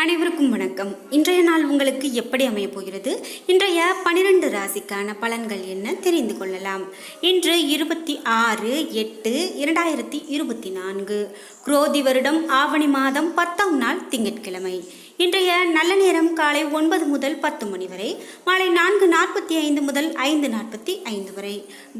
அனைவருக்கும் வணக்கம். இன்றைய நாள் உங்களுக்கு எப்படி அமையப் போகிறது? இன்றைய பனிரெண்டு ராசிக்கான பலன்கள் என்ன தெரிந்து கொள்ளலாம். இன்று இருபத்தி ஆறு எட்டு இரண்டாயிரத்தி இருபத்தி நான்கு. குரோதி வருடம் ஆவணி மாதம் பத்தாம் நாள் திங்கட்கிழமை. இன்றைய நல்ல நேரம் காலை ஒன்பது முதல் பத்து மணி வரை மாலை நான்கு நாற்பத்தி ஐந்து முதல் ஐந்து நாற்பத்தி ஐந்து வரை.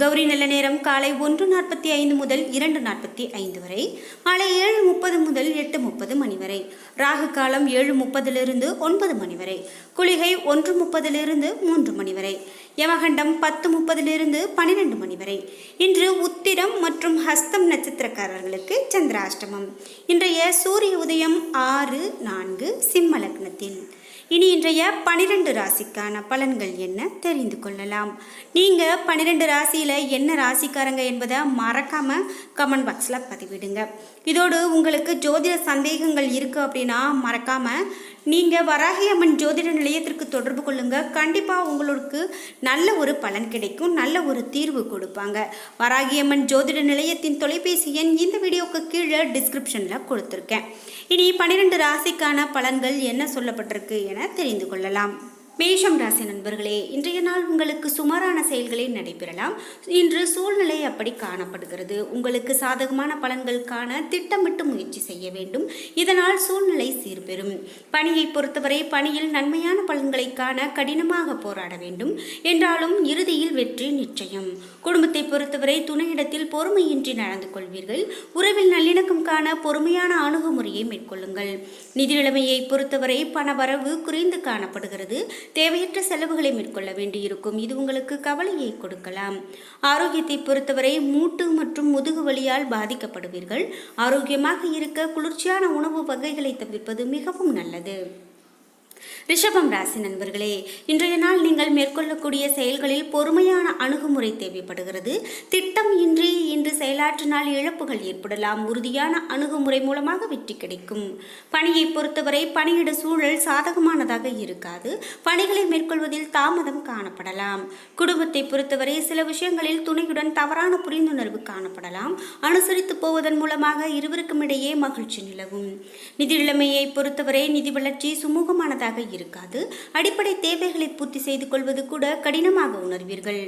கௌரி நல்ல நேரம் காலை ஒன்று நாற்பத்தி ஐந்து முதல் இரண்டு நாற்பத்தி ஐந்து வரை மாலை ஏழு முப்பது முதல் எட்டு முப்பது மணி வரை. ராகு காலம் ஏழு முப்பதிலிருந்து ஒன்பது மணி வரை. குளிகை ஒன்று முப்பதிலிருந்து மூன்று மணி வரை. யமகண்டம் பத்து முப்பதிலிருந்து பன்னிரெண்டு மணி வரை. இன்று உத்திரம் மற்றும் ஹஸ்தம் நட்சத்திரக்காரர்களுக்கு சந்திராஷ்டமம். இன்றைய சூரிய உதயம் ஆறு நான்கு சிம்ம லக்னத்தில். இனி இன்றைய பனிரெண்டு ராசிக்கான பலன்கள் என்ன தெரிந்து கொள்ளலாம். நீங்கள் பன்னிரெண்டு ராசியில் என்ன ராசிக்காரங்க என்பதை மறக்காமல் கமெண்ட் பாக்ஸில் பதிவிடுங்க. இதோடு உங்களுக்கு ஜோதிட சந்தேகங்கள் இருக்குது அப்படின்னா மறக்காமல் நீங்கள் வராகி அம்மன் ஜோதிட நிலையத்திற்கு தொடர்பு கொள்ளுங்க. கண்டிப்பாக உங்களுக்கு நல்ல ஒரு பலன் கிடைக்கும். நல்ல ஒரு தீர்வு கொடுப்பாங்க. வராகியம்மன் ஜோதிட நிலையத்தின் தொலைபேசி எண் இந்த வீடியோவுக்கு கீழே டிஸ்கிரிப்ஷனில் கொடுத்துருக்கேன். இனி பனிரெண்டு ராசிக்கான பலன்கள் என்ன சொல்லப்பட்டிருக்கு என தெரிந்து கொள்ளலாம். மேஷம் ராசி நண்பர்களே இன்றைய நாள் உங்களுக்கு சுமாரான செயல்களே நடைபெறலாம். இன்று சூழ்நிலை அப்படி காணப்படுகிறது. உங்களுக்கு சாதகமான பலன்கள் காண திட்டமிட்டு முயற்சி செய்ய வேண்டும். இதனால் சூழ்நிலை சீர்பெறும். பணியை பொறுத்தவரை பணியில் நன்மையான பலன்களை காண கடினமாக போராட வேண்டும். என்றாலும் இறுதியில் வெற்றி நிச்சயம். குடும்பத்தை பொறுத்தவரை துணையிடத்தில் பொறுமையின்றி நடந்து கொள்வீர்கள். உறவில் நல்லிணக்கம் காண பொறுமையான அணுகுமுறையை மேற்கொள்ளுங்கள். நிதி நிலைமையை பொறுத்தவரை பண வரவு குறைந்து காணப்படுகிறது. தேவையற்ற செலவுகளை மேற்கொள்ள வேண்டியிருக்கும். இது உங்களுக்கு கவலையை கொடுக்கலாம். ஆரோக்கியத்தை பொறுத்தவரை மூட்டு மற்றும் முதுகு வலியால் பாதிக்கப்படுவீர்கள். ஆரோக்கியமாக இருக்க குளிர்ச்சியான உணவு வகைகளை தவிர்ப்பது மிகவும் நல்லது. ரிஷபம் ராசி நண்பர்களே இன்றைய நாள் நீங்கள் மேற்கொள்ளக்கூடிய செயல்களில் பொறுமையான அணுகுமுறை தேவைப்படுகிறது. திட்டம் இன்றி இன்று செயலாற்றினால் இழப்புகள் ஏற்படலாம். உறுதியான அணுகுமுறை மூலமாக வெற்றி கிடைக்கும். பணியை பொறுத்தவரை பணியிட சூழல் சாதகமானதாக இருக்காது. பணிகளை மேற்கொள்வதில் தாமதம் காணப்படலாம். குடும்பத்தை பொறுத்தவரை சில விஷயங்களில் துணையுடன் தவறான புரிந்துணர்வு காணப்படலாம். அனுசரித்து போவதன் மூலமாக இருவருக்கும் இடையே மகிழ்ச்சி நிலவும். நிதி நிலைமையை பொறுத்தவரை நிதி வளர்ச்சி சுமூகமானதாக இருக்காது. அடிப்படை தேவைகளை பூர்த்தி செய்து கொள்வது கூட கடினமாக உணர்வீர்கள்.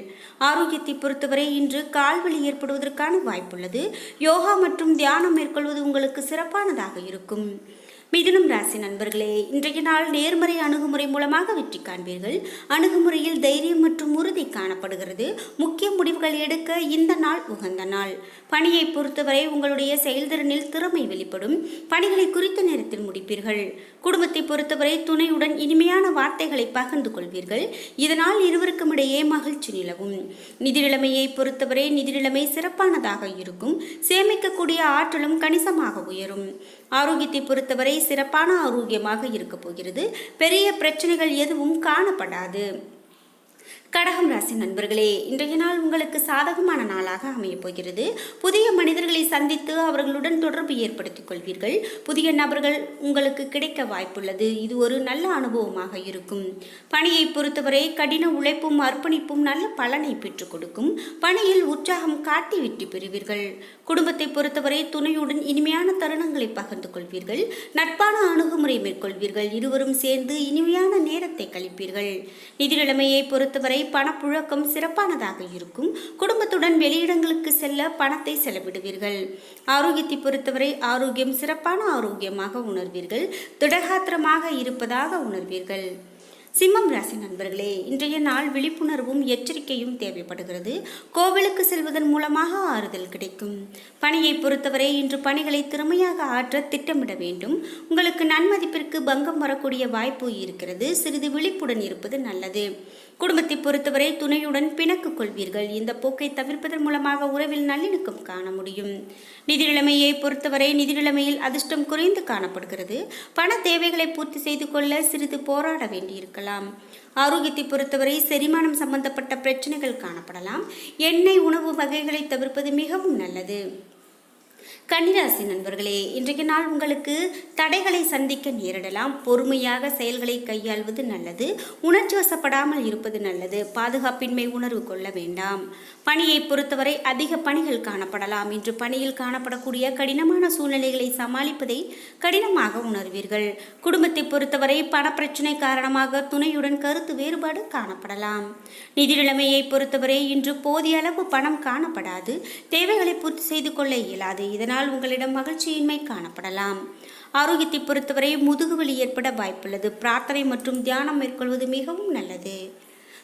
ஆரோக்கியத்தை பொறுத்தவரை இன்று கால்வலி ஏற்படுவதற்கான வாய்ப்புள்ளது. யோகா மற்றும் தியானம் மேற்கொள்வது உங்களுக்கு சிறப்பானதாக இருக்கும். மிதுனம் ராசி நண்பர்களே இன்றைய நாள் நேர்மறை அணுகுமுறை மூலமாக வெற்றி காண்பீர்கள். அணுகுமுறையில் தைரியம் காணப்படுகிறது. முக்கிய முடிவுகள் எடுக்க இந்த நாள் உகந்த நாள். பணியை பொறுத்தவரை உங்களுடைய செயல்திறனில் திறமை வெளிப்படும். பணிகளை குறித்த நேரத்தில் முடிப்பீர்கள். குடும்பத்தை பொறுத்தவரை துணையுடன் இனிமையான வார்த்தைகளை பகிர்ந்து கொள்வீர்கள். இதனால் இருவருக்கும் இடையே மகிழ்ச்சி நிலவும். நிதி நிலைமையை பொறுத்தவரை நிதி நிலைமை சிறப்பானதாக இருக்கும். சேமிக்கக்கூடிய ஆற்றலும் கணிசமாக உயரும். ஆரோக்கியத்தை பொறுத்தவரை சிறப்பான ஆரோக்கியமாக இருக்கப் போகிறது. பெரிய பிரச்சனைகள் எதுவும் காணப்படாது. கடகம் ராசி நண்பர்களே இன்றைய நாள் உங்களுக்கு சாதகமான நாளாக அமையப் போகிறது. புதிய மனிதர்களை சந்தித்து அவர்களுடன் தொடர்பு ஏற்படுத்திக் கொள்வீர்கள். புதிய நபர்கள் உங்களுக்கு கிடைக்க வாய்ப்புள்ளது. இது ஒரு நல்ல அனுபவமாக இருக்கும். பணியை பொறுத்தவரை கடின உழைப்பும் அர்ப்பணிப்பும் நல்ல பலனை பெற்றுக் கொடுக்கும். பணியில் உற்சாகம் காட்டி வெற்றி பெறுவீர்கள். குடும்பத்தை பொறுத்தவரை துணையுடன் இனிமையான தருணங்களை பகிர்ந்து கொள்வீர்கள். நட்பான அணுகுமுறை மேற்கொள்வீர்கள். இருவரும் சேர்ந்து இனிமையான நேரத்தை கழிப்பீர்கள். நிதி நிலைமையை பொறுத்தவரை பணப்புழக்கம் சிறப்பானதாக இருக்கும். குடும்பத்துடன் வெளியிடங்களுக்கு செல்ல பணத்தை செலவிடுவீர்கள். ஆரோக்கியத்தை பொறுத்தவரை ஆரோக்கியம் சிறப்பான ஆரோக்கியமாக உணர்வீர்கள். திடகாத்திரமாக இருப்பதாக உணர்வீர்கள். சிம்மம் ராசி நண்பர்களே இன்றைய நாள் விழிப்புணர்வும் எச்சரிக்கையும் தேவைப்படுகிறது. கோவிலுக்கு செல்வதன் மூலமாக ஆறுதல் கிடைக்கும். பணியை பொறுத்தவரை இன்று பணிகளை திறமையாக ஆற்ற திட்டமிட வேண்டும். உங்களுக்கு நன்மதிப்பிற்கு பங்கம் வரக்கூடிய வாய்ப்பு இருக்கிறது. சிறிது விழிப்புடன் இருப்பது நல்லது. குடும்பத்தை பொறுத்தவரை துணையுடன் பிணக்கு கொள்வீர்கள். இந்த போக்கை தவிர்ப்பதன் மூலமாக உறவில் நல்லிணக்கம் காண முடியும். நிதி நிலைமையை பொறுத்தவரை நிதி நிலைமையில் அதிர்ஷ்டம் குறைந்து காணப்படுகிறது. பண தேவைகளை பூர்த்தி செய்து கொள்ள சிறிது போராட வேண்டியிருக்கலாம். ஆரோக்கியத்தை பொறுத்தவரை செரிமானம் சம்பந்தப்பட்ட பிரச்சனைகள் காணப்படலாம். எண்ணெய் உணவு வகைகளை தவிர்ப்பது மிகவும் நல்லது. கன்னிராசி நண்பர்களே இன்றைக்கு நாள் உங்களுக்கு தடைகளை சந்திக்க நேரிடலாம். பொறுமையாக செயல்களை கையாள்வது நல்லது. உணர்ச்சி வசப்படாமல் இருப்பது நல்லது. பாதுகாப்பின்மை உணர்வு கொள்ள வேண்டாம். பணியை பொறுத்தவரை அதிக பணிகள் காணப்படலாம். இன்று பணியில் காணப்படக்கூடிய கடினமான சூழ்நிலைகளை சமாளிப்பதை கடினமாக உணர்வீர்கள். குடும்பத்தை பொறுத்தவரை பணப்பிரச்சனை காரணமாக துணையுடன் கருத்து வேறுபாடு காணப்படலாம். நிதி நிலைமையை பொறுத்தவரை இன்று போதிய அளவு பணம் காணப்படாது. தேவைகளை பூர்த்தி செய்து கொள்ள இயலாது. இதனால் உங்களிடம் மகிழ்ச்சியின்மை காணப்படலாம். ஆரோக்கியத்தை பொறுத்தவரை முதுகுவலி ஏற்பட வாய்ப்புள்ளது. பிரார்த்தனை மற்றும் தியானம் மேற்கொள்வது மிகவும் நல்லது.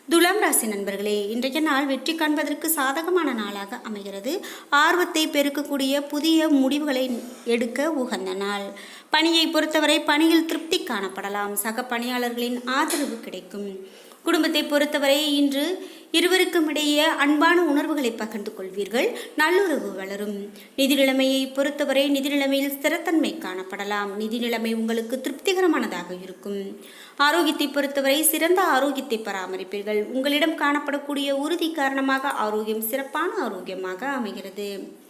துலாம் ராசி நண்பர்களே இன்றைய நாள் வெற்றி காண்பதற்கு சாதகமான நாளாக அமைகிறது. ஆர்வத்தை பெருக்கக்கூடிய புதிய முடிவுகளை எடுக்க உகந்த நாள். பணியை பொறுத்தவரை பணியில் திருப்தி காணப்படலாம். சக பணியாளர்களின் ஆதரவு கிடைக்கும். குடும்பத்தை பொறுத்தவரை இன்று இருவருக்கும் இடையே அன்பான உணர்வுகளை பகிர்ந்து கொள்வீர்கள். நல்லுறவு வளரும். நிதி நிலைமையை பொறுத்தவரை நிதி நிலைமையில் ஸ்திரத்தன்மை காணப்படலாம். நிதி நிலைமை உங்களுக்கு திருப்திகரமானதாக இருக்கும். ஆரோக்கியத்தை பொறுத்தவரை சிறந்த ஆரோக்கியத்தை பராமரிப்பீர்கள். உங்களிடம் காணப்படக்கூடிய உறுதி காரணமாக ஆரோக்கியம் சிறப்பான ஆரோக்கியமாக அமைகிறது.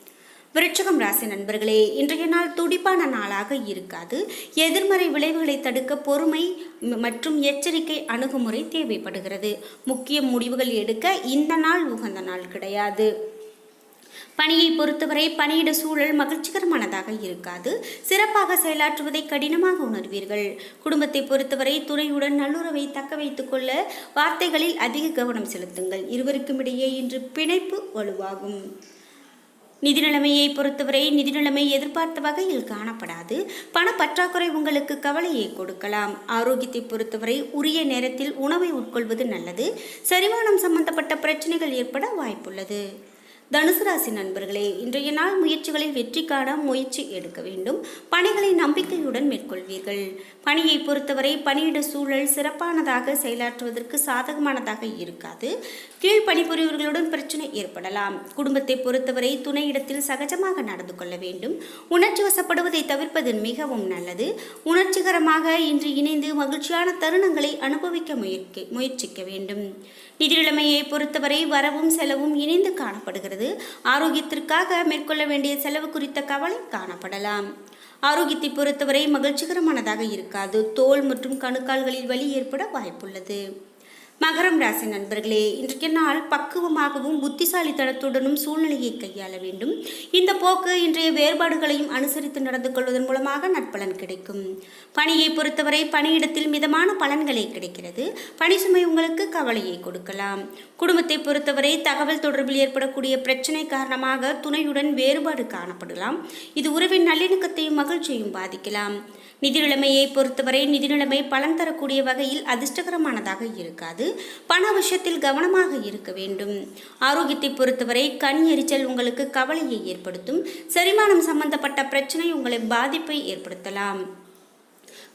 விருட்சகம் ராசி நண்பர்களே இன்றைய நாள் துடிப்பான நாளாக இருக்காது. எதிர்மறை விளைவுகளை தடுக்க பொறுமை மற்றும் எச்சரிக்கை அணுகுமுறை தேவைப்படுகிறது. முக்கிய முடிவுகள் எடுக்க இந்த நாள் உகந்த நாள் கிடையாது. பணியை பொறுத்தவரை பணியிட சூழல் மகிழ்ச்சிகரமானதாக இருக்காது. சிறப்பாக செயலாற்றுவதை கடினமாக உணர்வீர்கள். குடும்பத்தை பொறுத்தவரை துணையுடன் நல்லுறவை தக்க வைத்துக் கொள்ள வார்த்தைகளில் அதிக கவனம் செலுத்துங்கள். இருவருக்கும் இடையே இன்று பிணைப்பு வலுவாகும். நிதி நிலைமையை பொறுத்தவரை நிதி நிலைமை எதிர்பார்த்த வகையில் காணப்படாது. பண பற்றாக்குறை உங்களுக்கு கவலையை கொடுக்கலாம். ஆரோக்கியத்தை பொறுத்தவரை உரிய நேரத்தில் உணவை உட்கொள்வது நல்லது. செரிமானம் சம்பந்தப்பட்ட பிரச்சனைகள் ஏற்பட வாய்ப்புள்ளது. தனுசு ராசி நண்பர்களே இன்றைய நாள் முயற்சிகளில் வெற்றி காண முயற்சி எடுக்க வேண்டும். பணிகளை நம்பிக்கையுடன் மேற்கொள்வீர்கள். பணியை பொறுத்தவரை பணியிட சூழல் சிறப்பானதாக செயலாற்றுவதற்கு சாதகமானதாக இருக்காது. கீழ் பணிபுரிவர்களுடன் பிரச்சனை ஏற்படலாம். குடும்பத்தை பொறுத்தவரை துணையிடத்தில் சகஜமாக நடந்து கொள்ள வேண்டும். உணர்ச்சி வசப்படுவதை தவிர்ப்பது மிகவும் நல்லது. உணர்ச்சிகரமாக இன்று இணைந்து மகிழ்ச்சியான தருணங்களை அனுபவிக்க முயற்சி முயற்சிக்க வேண்டும். நிதிநிலைமையை பொறுத்தவரை வரவும் செலவும் இணைந்து காணப்படுகிறது. ஆரோக்கியத்திற்காக மேற்கொள்ள வேண்டிய செலவு குறித்த கவலை காணப்படலாம். ஆரோக்கியத்தை பொறுத்தவரை மகிழ்ச்சிகரமானதாக இருக்காது. தோல் மற்றும் கணுக்கால்களில் வலி ஏற்பட வாய்ப்புள்ளது. மகரம் ராசி நண்பர்களே இன்றைய நாள் பக்குவமாகவும் புத்திசாலித்தனத்துடனும் சூழ்நிலையை கையாள வேண்டும். இந்த போக்கு இன்றைய வேறுபாடுகளையும் அனுசரித்து நடந்து கொள்வதன் மூலமாக நற்பலன் கிடைக்கும். பணியை பொறுத்தவரை பணியிடத்தில் மிதமான பலன்களே கிடைக்கிறது. பணி சுமை உங்களுக்கு கவலையை கொடுக்கலாம். குடும்பத்தை பொறுத்தவரை தகவல் தொடர்பில் ஏற்படக்கூடிய பிரச்சனை காரணமாக துணையுடன் வேறுபாடு காணப்படலாம். இது உறவின் நல்லிணக்கத்தையும் மகிழ்ச்சியையும் பாதிக்கலாம். நிதி நிலைமையை பொறுத்தவரை நிதி நிலைமை பலன் தரக்கூடிய வகையில் அதிர்ஷ்டகரமானதாக இருக்காது. பண விஷயத்தில் கவனமாக இருக்க வேண்டும். ஆரோக்கியத்தை பொறுத்தவரை கண் எரிச்சல் உங்களுக்கு கவலையை ஏற்படுத்தும். செரிமானம் சம்பந்தப்பட்ட பிரச்சனை உங்களை பாதிப்பை ஏற்படுத்தலாம்.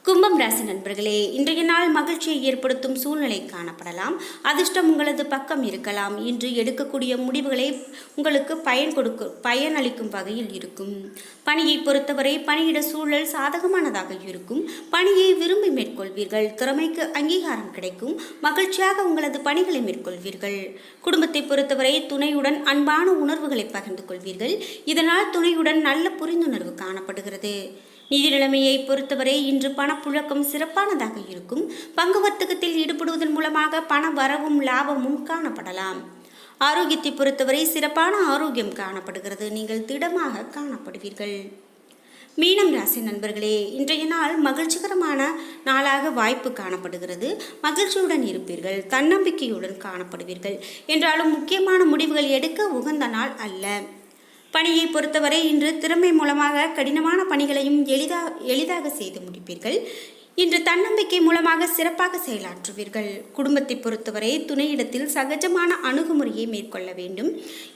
கும்பம் ராசி நண்பர்களே இன்றைய நாள் மகிழ்ச்சியை ஏற்படுத்தும் சூழ்நிலை காணப்படலாம். அதிர்ஷ்டம் உங்களது பக்கம் இருக்கலாம். இன்று எடுக்கக்கூடிய முடிவுகளை உங்களுக்கு பயன் கொடுக்க பயனளிக்கும் வகையில் இருக்கும். பணியை பொறுத்தவரை பணியிட சூழல் சாதகமானதாக இருக்கும். பணியை விரும்பி மேற்கொள்வீர்கள். திறமைக்கு அங்கீகாரம் கிடைக்கும். மகிழ்ச்சியாக உங்களது பணிகளை மேற்கொள்வீர்கள். குடும்பத்தை பொறுத்தவரை துணையுடன் அன்பான உணர்வுகளை பகிர்ந்து கொள்வீர்கள். இதனால் துணையுடன் நல்ல புரிந்துணர்வு காணப்படுகிறது. நிதி நிலைமையை பொறுத்தவரை இன்று பணப்புழக்கம் சிறப்பானதாக இருக்கும். பங்கு வர்த்தகத்தில் ஈடுபடுவதன் மூலமாக பண வரவும் லாபமும் காணப்படலாம். ஆரோக்கியத்தை பொறுத்தவரை சிறப்பான ஆரோக்கியம் காணப்படுகிறது. நீங்கள் திடமாக காணப்படுவீர்கள். மீனம் ராசி நண்பர்களே இன்றைய நாள் மகிழ்ச்சிகரமான நாளாக வாய்ப்பு காணப்படுகிறது. மகிழ்ச்சியுடன் இருப்பீர்கள் தன்னம்பிக்கையுடன் காணப்படுவீர்கள். என்றாலும் முக்கியமான முடிவுகள் எடுக்க உகந்த நாள் அல்ல. பணியை பொறுத்தவரை இன்று திறமை மூலமாக கடினமான பணிகளையும் எளிதாக எளிதாக செய்து முடிப்பீர்கள். இன்று தன்னம்பிக்கை மூலமாக சிறப்பாக செயலாற்றுவீர்கள். குடும்பத்தை பொறுத்தவரை துணையிடத்தில் சகஜமான அணுகுமுறையை மேற்கொள்ள வேண்டும்.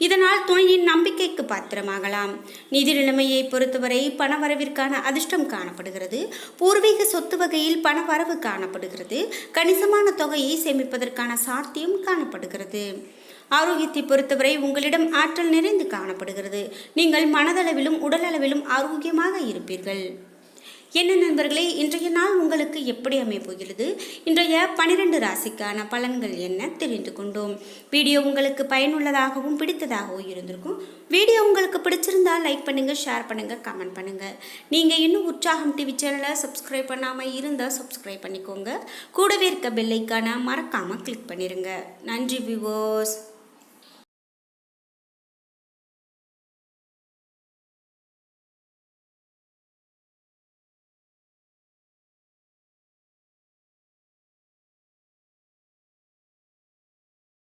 இதனால் துணையின் நம்பிக்கைக்கு பாத்திரமாகலாம். நிதி நிலைமையை பொறுத்தவரை பணவரவிற்கான அதிர்ஷ்டம் காணப்படுகிறது. பூர்வீக சொத்து வகையில் பணவரவு காணப்படுகிறது. கணிசமான தொகையை சேமிப்பதற்கான சாத்தியம் காணப்படுகிறது. ஆரோக்கியத்தை பொறுத்தவரை உங்களிடம் ஆற்றல் நிறைந்து காணப்படுகிறது. நீங்கள் மனதளவிலும் உடலளவிலும் ஆரோக்கியமாக இருப்பீர்கள். என்ன நண்பர்களே இன்றைய நாள் உங்களுக்கு எப்படி அமைய போகிறது? இன்றைய பனிரெண்டு ராசிக்கான பலன்கள் என்ன தெரிந்து கொண்டோம். வீடியோ உங்களுக்கு பயனுள்ளதாகவும் பிடித்ததாகவும் இருந்திருக்கும். வீடியோ உங்களுக்கு பிடிச்சிருந்தால் லைக் பண்ணுங்கள் ஷேர் பண்ணுங்கள் கமெண்ட் பண்ணுங்கள் நீங்கள் இன்னும் உற்சாகம் டிவி சேனலை சப்ஸ்கிரைப் பண்ணாமல் இருந்தால் சப்ஸ்கிரைப் பண்ணிக்கோங்க. கூடவே இருக்க பெல்லைக்கான மறக்காமல் கிளிக் பண்ணிடுங்க நன்றி விவோஸ்